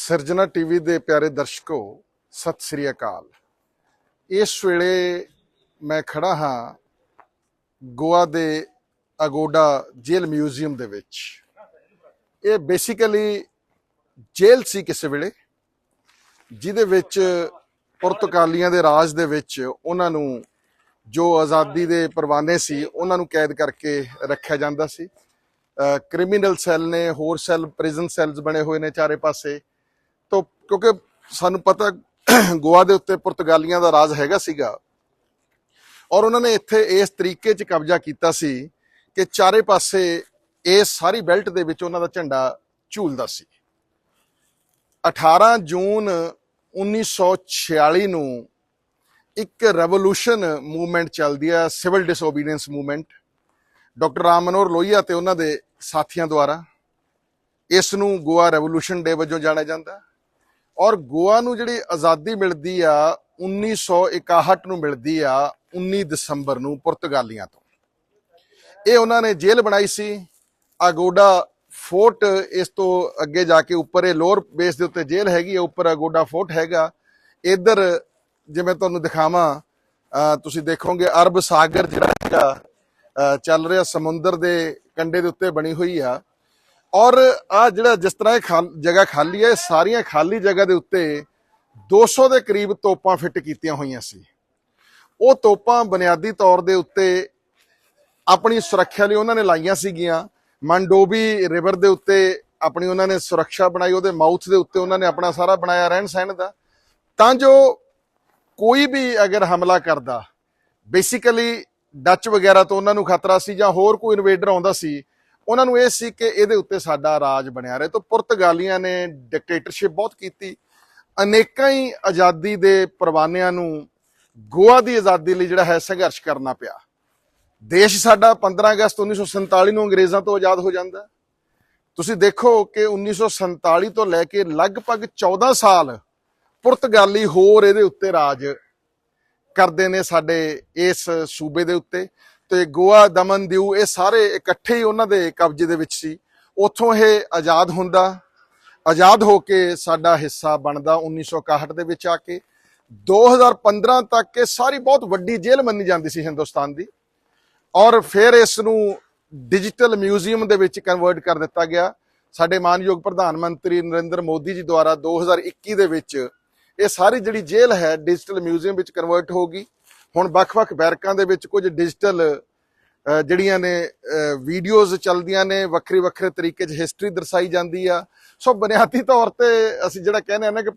ਸਿਰਜਣਾ ਟੀਵੀ ਦੇ ਪਿਆਰੇ ਦਰਸ਼ਕੋ, ਸਤਿ ਸ੍ਰੀ ਅਕਾਲ। ਇਸ ਵੇਲੇ ਮੈਂ ਖੜਾ ਹਾਂ ਗੋਆ ਦੇ ਅਗੋਡਾ ਜੇਲ ਮਿਊਜ਼ੀਅਮ ਦੇ ਵਿੱਚ। ਇਹ ਬੇਸਿਕਲੀ ਜੇਲ੍ਹ ਸੀ ਕਿਸੇ ਵੇਲੇ, ਜਿਹਦੇ ਵਿੱਚ ਪੁਰਤਗਾਲੀਆਂ ਦੇ ਰਾਜ ਦੇ ਵਿੱਚ ਉਹਨਾਂ ਨੂੰ ਜੋ ਆਜ਼ਾਦੀ ਦੇ ਪਰਵਾਨੇ ਸੀ, ਉਹਨਾਂ ਨੂੰ ਕੈਦ ਕਰਕੇ ਰੱਖਿਆ ਜਾਂਦਾ ਸੀ। ਕ੍ਰਿਮੀਨਲ ਸੈੱਲ ਨੇ ਹੋਰ ਸੈੱਲ, ਪ੍ਰਿਜ਼ਨ ਸੈੱਲਸ ਬਣੇ ਹੋਏ ਨੇ ਚਾਰੇ ਪਾਸੇ। ਕਿਉਂਕਿ ਸਾਨੂੰ ਪਤਾ ਗੋਆ ਦੇ ਉੱਤੇ ਪੁਰਤਗਾਲੀਆਂ ਦਾ ਰਾਜ ਹੈਗਾ ਸੀਗਾ। ਔਰ ਉਹਨਾਂ ਨੇ ਇੱਥੇ ਇਸ ਤਰੀਕੇ 'ਚ ਕਬਜ਼ਾ ਕੀਤਾ ਸੀ ਕਿ ਚਾਰੇ ਪਾਸੇ ਇਹ ਸਾਰੀ ਬੈਲਟ ਦੇ ਵਿੱਚ ਉਹਨਾਂ ਦਾ ਝੰਡਾ ਝੂਲਦਾ ਸੀ। 18 ਜੂਨ 1946 ਨੂੰ ਇੱਕ ਰੈਵੋਲੂਸ਼ਨ ਮੂਵਮੈਂਟ ਚੱਲਦੀ ਹੈ civil disobedience movement. Doctor Ram Manohar Lohia ਤੇ ਉਹਨਾਂ ਦੇ ਸਾਥੀਆਂ ਦੁਆਰਾ ਇਸ ਨੂੰ ਗੋਆ ਰੈਵੋਲੂਸ਼ਨ ਡੇ ਵਜੋਂ ਜਾਣਿਆ ਜਾਂਦਾ। ਔਰ ਗੋਆ ਨੂੰ ਜਿਹੜੀ ਆਜ਼ਾਦੀ ਮਿਲਦੀ ਆ 1961 ਨੂੰ ਮਿਲਦੀ ਆ 19 ਦਸੰਬਰ ਨੂੰ ਪੁਰਤਗਾਲੀਆਂ ਤੋਂ। ਇਹ ਉਹਨਾਂ ਨੇ ਜੇਲ੍ਹ ਬਣਾਈ ਸੀ। ਅਗੋਡਾ ਫੋਰਟ ਇਸ ਤੋਂ ਅੱਗੇ ਜਾ ਕੇ ਉੱਪਰ, ਇਹ ਲੋਅਰ ਬੇਸ ਦੇ ਉੱਤੇ ਜੇਲ੍ਹ ਹੈਗੀ ਹੈ ਉੱਪਰ ਅਗੋਡਾ ਫੋਰਟ ਹੈਗਾ। ਇੱਧਰ ਜਿਵੇਂ ਤੁਹਾਨੂੰ ਦਿਖਾਵਾਂ ਤੁਸੀਂ ਦੇਖੋਗੇ ਅਰਬ ਸਾਗਰ ਜਿਹੜਾ ਹੈਗਾ ਚੱਲ ਰਿਹਾ ਸਮੁੰਦਰ ਦੇ ਕੰਢੇ ਦੇ ਉੱਤੇ ਬਣੀ ਹੋਈ ਆ। ਔਰ ਆ ਜਿਹੜਾ ਜਿਸ ਤਰ੍ਹਾਂ ਇਹ ਖਾਲ- ਜਗ੍ਹਾ ਖਾਲੀ ਹੈ, ਇਹ ਸਾਰੀਆਂ ਖਾਲੀ ਜਗ੍ਹਾ ਦੇ ਉੱਤੇ 200 ਦੇ ਕਰੀਬ ਤੋਪਾਂ ਫਿੱਟ ਕੀਤੀਆਂ ਹੋਈਆਂ ਸੀ। ਉਹ ਤੋਪਾਂ ਬੁਨਿਆਦੀ ਤੌਰ ਦੇ ਉੱਤੇ ਆਪਣੀ ਸੁਰੱਖਿਆ ਲਈ ਉਹਨਾਂ ਨੇ ਲਾਈਆਂ ਸੀਗੀਆਂ। ਮੰਡੋਬੀ ਰਿਵਰ ਦੇ ਉੱਤੇ ਆਪਣੀ ਉਹਨਾਂ ਨੇ ਸੁਰੱਖਿਆ ਬਣਾਈ, ਉਹਦੇ ਮਾਊਥ ਦੇ ਉੱਤੇ ਉਹਨਾਂ ਨੇ ਆਪਣਾ ਸਾਰਾ ਬਣਾਇਆ ਰਹਿਣ ਸਹਿਣ ਦਾ। ਤਾਂ ਜੋ ਕੋਈ ਵੀ ਅਗਰ ਹਮਲਾ ਕਰਦਾ, ਬੇਸਿਕਲੀ ਡੱਚ ਵਗੈਰਾ ਤੋਂ ਉਹਨਾਂ ਨੂੰ ਖਤਰਾ ਸੀ ਜਾਂ ਹੋਰ ਕੋਈ ਇਨਵੇਡਰ ਆਉਂਦਾ ਸੀ ਉਹਨਾਂ ਨੂੰ ਇਹ ਸੀ ਕਿ ਇਹਦੇ ਉੱਤੇ ਸਾਡਾ ਰਾਜ ਬਣਿਆ ਰਹੇ। ਤਾਂ ਪੁਰਤਗਾਲੀਆਂ ਨੇ ਡਿਕਟੇਟਰਸ਼ਿਪ ਬਹੁਤ ਕੀਤੀ। ਅਨੇਕਾਂ ਹੀ ਆਜ਼ਾਦੀ ਦੇ ਪਰਵਾਨਿਆਂ ਨੂੰ ਗੋਆ ਦੀ ਆਜ਼ਾਦੀ ਲਈ ਜਿਹੜਾ ਹੈ ਸੰਘਰਸ਼ ਕਰਨਾ ਪਿਆ। ਦੇਸ਼ ਸਾਡਾ 15 ਅਗਸਤ 1947 ਨੂੰ ਅੰਗਰੇਜ਼ਾਂ ਤੋਂ ਆਜ਼ਾਦ ਹੋ ਜਾਂਦਾ। ਤੁਸੀਂ ਦੇਖੋ ਕਿ 1947 ਤੋਂ ਲੈ ਕੇ ਲਗਭਗ 14 ਸਾਲ ਪੁਰਤਗਾਲੀ ਹੋਰ ਇਹਦੇ ਉੱਤੇ ਰਾਜ ਕਰਦੇ ਨੇ ਸਾਡੇ ਇਸ ਸੂਬੇ ਦੇ ਉੱਤੇ। ਤੇ ਗੋਆ, ਦਮਨ, ਦਿਊ, ਇਹ ਸਾਰੇ ਇਕੱਠੇ ਹੀ ਉਹਨਾਂ ਦੇ ਕਬਜ਼ੇ ਦੇ ਵਿੱਚ ਸੀ। ਉੱਥੋਂ ਇਹ ਆਜ਼ਾਦ ਹੁੰਦਾ, ਆਜ਼ਾਦ ਹੋ ਕੇ ਸਾਡਾ ਹਿੱਸਾ ਬਣਦਾ 1961 ਦੇ ਵਿੱਚ ਆ ਕੇ। 2015 ਤੱਕ ਇਹ ਸਾਰੀ ਬਹੁਤ ਵੱਡੀ ਜੇਲ੍ਹ ਮੰਨੀ ਜਾਂਦੀ ਸੀ ਹਿੰਦੁਸਤਾਨ ਦੀ। ਔਰ ਫਿਰ ਇਸ ਨੂੰ ਡਿਜੀਟਲ ਮਿਊਜ਼ੀਅਮ ਦੇ ਵਿੱਚ ਕਨਵਰਟ ਕਰ ਦਿੱਤਾ ਗਿਆ। ਸਾਡੇ ਮਾਨਯੋਗ ਪ੍ਰਧਾਨ ਮੰਤਰੀ ਨਰਿੰਦਰ ਮੋਦੀ ਜੀ ਦੁਆਰਾ 2021 ਦੇ ਵਿੱਚ ਇਹ ਸਾਰੀ ਜਿਹੜੀ ਜੇਲ੍ਹ ਹੈ, ਡਿਜੀਟਲ ਮਿਊਜ਼ੀਅਮ ਵਿੱਚ ਕਨਵਰਟ ਹੋ ਗਈ। ਹੁਣ ਵੱਖ-ਵੱਖ ਬੈਰਕਾਂ ਦੇ ਵਿੱਚ ਕੁਝ ਡਿਜੀਟਲ ਜਿਹੜੀਆਂ ਨੇ ਵੀਡੀਓਜ਼ ਚੱਲਦੀਆਂ ਨੇ ਵੱਖਰੇ ਵੱਖਰੇ ਤਰੀਕੇ 'ਚ ਹਿਸਟਰੀ ਦਰਸਾਈ ਜਾਂਦੀ ਆ। ਸੋ ਬੁਨਿਆਦੀ ਤੌਰ ਤੇ ਅਸੀਂ ਜਿਹੜਾ ਕਹਿੰਦੇ ਆ ਨਾ ਕਿ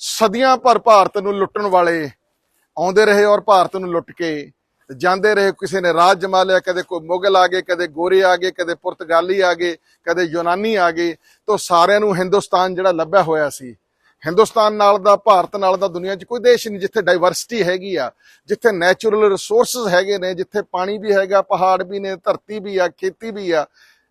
ਸਦੀਆਂ ਭਰ ਭਾਰਤ ਨੂੰ ਲੁੱਟਣ ਵਾਲੇ ਆਉਂਦੇ ਰਹੇ ਔਰ ਭਾਰਤ ਨੂੰ ਲੁੱਟ ਕੇ ਜਾਂਦੇ ਰਹੇ। ਕਿਸੇ ਨੇ ਰਾਜ ਜਮਾ ਲਿਆ, ਕਦੇ ਕੋਈ ਮੁਗਲ ਆ ਗਏ, ਕਦੇ ਗੋਰੇ ਆ ਗਏ, ਕਦੇ ਪੁਰਤਗਾਲੀ ਆ ਗਏ, ਕਦੇ ਯੂਨਾਨੀ ਆ ਗਏ। ਤੋਂ ਸਾਰਿਆਂ ਨੂੰ ਹਿੰਦੁਸਤਾਨ ਜਿਹੜਾ ਲੱਭਿਆ ਹੋਇਆ ਸੀ। ਹਿੰਦੁਸਤਾਨ ਨਾਲ ਦਾ, ਭਾਰਤ ਨਾਲ ਦਾ, ਦੁਨੀਆ 'ਚ ਕੋਈ ਦੇਸ਼ ਨਹੀਂ ਜਿੱਥੇ ਡਾਈਵਰਸਿਟੀ ਹੈਗੀ ਆ, ਜਿੱਥੇ ਨੈਚੁਰਲ ਰਿਸੋਰਸਸ ਹੈਗੇ ਨੇ, ਜਿੱਥੇ ਪਾਣੀ ਵੀ ਹੈਗਾ, ਪਹਾੜ ਵੀ ਨੇ, ਧਰਤੀ ਵੀ ਆ, ਖੇਤੀ ਵੀ ਆ,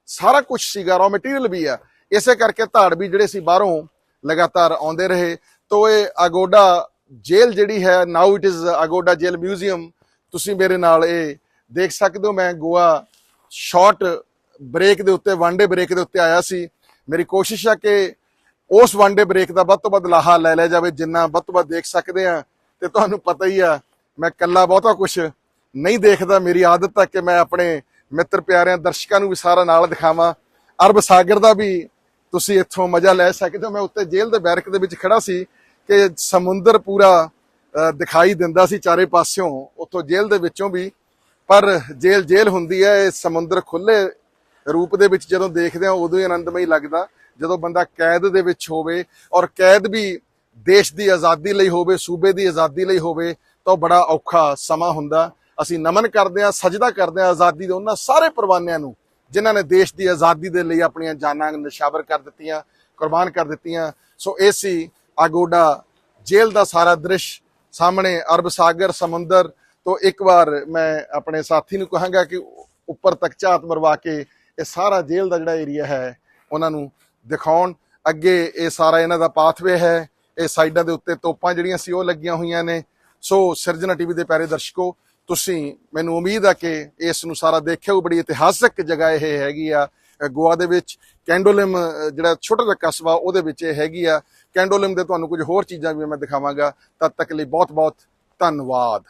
ਸਾਰਾ ਕੁਝ ਸੀਗਾ ਰॉ ਮਟੀਰੀਅਲ ਵੀ ਆ। ਇਸੇ ਕਰਕੇ ਧਾੜ ਵੀ ਜਿਹੜੇ ਸੀ ਬਾਹਰੋਂ ਲਗਾਤਾਰ ਆਉਂਦੇ ਰਹੇ। ਤੋ ਇਹ ਅਗੋਡਾ ਜੇਲ੍ਹ ਜਿਹੜੀ ਹੈ now it is Aguada jail museum ਤੁਸੀਂ ਮੇਰੇ ਨਾਲ ਇਹ ਦੇਖ ਸਕਦੇ ਹੋ। ਮੈਂ ਗੋਆ ਸ਼ਾਰਟ ਬ੍ਰੇਕ ਦੇ ਉੱਤੇ ਵਨ ਡੇ ਬ੍ਰੇਕ ਦੇ ਉੱਤੇ ਆਇਆ ਸੀ। ਮੇਰੀ ਕੋਸ਼ਿਸ਼ ਆ ਕਿ ਉਸ ਵਨ ਡੇ ਬ੍ਰੇਕ ਦਾ ਵੱਧ ਤੋਂ ਵੱਧ ਲਾਹਾ ਲੈ ਲਿਆ ਜਾਵੇ ਜਿੰਨਾ ਵੱਧ ਤੋਂ ਵੱਧ ਦੇਖ ਸਕਦੇ ਆ ਤੇ ਤੁਹਾਨੂੰ ਪਤਾ ਹੀ ਆ ਮੈਂ ਕੱਲਾ ਬਹੁਤਾ ਕੁਝ ਨਹੀਂ ਦੇਖਦਾ। ਮੇਰੀ ਆਦਤ ਹੈ ਕਿ ਮੈਂ ਆਪਣੇ ਮਿੱਤਰ ਪਿਆਰਿਆਂ ਦਰਸ਼ਕਾਂ ਨੂੰ ਵੀ ਸਾਰਾ ਨਾਲ ਦਿਖਾਵਾਂ। ਅਰਬ ਸਾਗਰ ਦਾ ਵੀ ਤੁਸੀਂ ਇੱਥੋਂ ਮਜ਼ਾ ਲੈ ਸਕਦੇ ਹੋ। ਮੈਂ ਉੱਤੇ ਜੇਲ੍ਹ ਦੇ ਬੈਰਕ ਦੇ ਵਿੱਚ ਖੜਾ ਸੀ ਕਿ ਸਮੁੰਦਰ ਪੂਰਾ ਅ, ਦਿਖਾਈ ਦਿੰਦਾ ਸੀ ਚਾਰੇ ਪਾਸਿਓਂ। ਉੱਥੋਂ ਜੇਲ੍ਹ ਦੇ ਵਿੱਚੋਂ ਵੀ। ਪਰ ਜੇਲ੍ਹ ਜੇਲ੍ਹ ਹੁੰਦੀ ਹੈ ਇਹ ਸਮੁੰਦਰ ਖੁੱਲੇ ਰੂਪ ਦੇ ਵਿੱਚ ਜਦੋਂ ਦੇਖਦੇ ਆ ਉਦੋਂ ਹੀ ਆਨੰਦਮਈ ਲੱਗਦਾ। ਜਦੋਂ ਬੰਦਾ ਕੈਦ ਦੇ ਵਿੱਚ ਹੋਵੇ ਔਰ ਕੈਦ ਵੀ ਦੇਸ਼ ਦੀ ਆਜ਼ਾਦੀ ਲਈ ਹੋਵੇ, ਸੂਬੇ ਦੀ ਆਜ਼ਾਦੀ ਲਈ ਹੋਵੇ, ਤਾਂ ਉਹ ਬੜਾ ਔਖਾ ਸਮਾਂ ਹੁੰਦਾ। ਅਸੀਂ ਨਮਨ ਕਰਦੇ ਹਾਂ, ਸਜਦਾ ਕਰਦੇ ਹਾਂ ਆਜ਼ਾਦੀ ਦੇ ਉਹਨਾਂ ਸਾਰੇ ਪਰਵਾਨਿਆਂ ਨੂੰ, ਜਿਨ੍ਹਾਂ ਨੇ ਦੇਸ਼ ਦੀ ਆਜ਼ਾਦੀ ਦੇ ਲਈ ਆਪਣੀਆਂ ਜਾਨਾਂ ਨਿਸ਼ਾਵਰ ਕਰ ਦਿੱਤੀਆਂ, ਕੁਰਬਾਨ ਕਰ ਦਿੱਤੀਆਂ। ਸੋ ਇਹ ਸੀ ਆਗੋਡਾ ਜੇਲ੍ਹ ਦਾ ਸਾਰਾ ਦ੍ਰਿਸ਼। ਸਾਹਮਣੇ ਅਰਬ ਸਾਗਰ, ਸਮੁੰਦਰ, ਤੋਂ ਇੱਕ ਵਾਰ ਮੈਂ ਆਪਣੇ ਸਾਥੀ ਨੂੰ ਕਹਾਂਗਾ ਕਿ ਉੱਪਰ ਤੱਕ ਝਾਤ ਮਰਵਾ ਕੇ ਇਹ ਸਾਰਾ ਜੇਲ੍ਹ ਦਾ ਜਿਹੜਾ ਏਰੀਆ ਹੈ, ਉਹਨਾਂ ਨੂੰ ਦਿਖਾਉਣ। ਅੱਗੇ ਇਹ ਸਾਰਾ ਇਹਨਾਂ ਦਾ ਪਾਥਵੇ ਹੈ। ਇਹ ਸਾਈਡਾਂ ਦੇ ਉੱਤੇ ਤੋਪਾਂ ਜਿਹੜੀਆਂ ਸੀ ਉਹ ਲੱਗੀਆਂ ਹੋਈਆਂ ਨੇ। ਸੋ ਸਿਰਜਣਾ ਟੀਵੀ ਦੇ ਪਿਆਰੇ ਦਰਸ਼ਕੋ, ਤੁਸੀਂ, ਮੈਨੂੰ ਉਮੀਦ ਆ ਕਿ ਇਸ ਨੂੰ ਸਾਰਾ ਦੇਖਿਓ ਬੜੀ ਇਤਿਹਾਸਕ ਜਗ੍ਹਾ ਇਹ ਹੈਗੀ ਆ। ਗੋਆ ਦੇ ਵਿੱਚ ਕੈਂਡੋਲਿਮ ਜਿਹੜਾ ਛੋਟਾ ਜਿਹਾ ਕਸਬਾ, ਉਹਦੇ ਵਿੱਚ ਇਹ ਹੈਗੀ ਆ। ਕੈਂਡੋਲਿਮ ਦੇ ਤੁਹਾਨੂੰ ਕੁਝ ਹੋਰ ਚੀਜ਼ਾਂ ਵੀ ਮੈਂ ਦਿਖਾਵਾਂਗਾ। ਤਦ ਤੱਕ ਲਈ ਬਹੁਤ ਬਹੁਤ ਧੰਨਵਾਦ।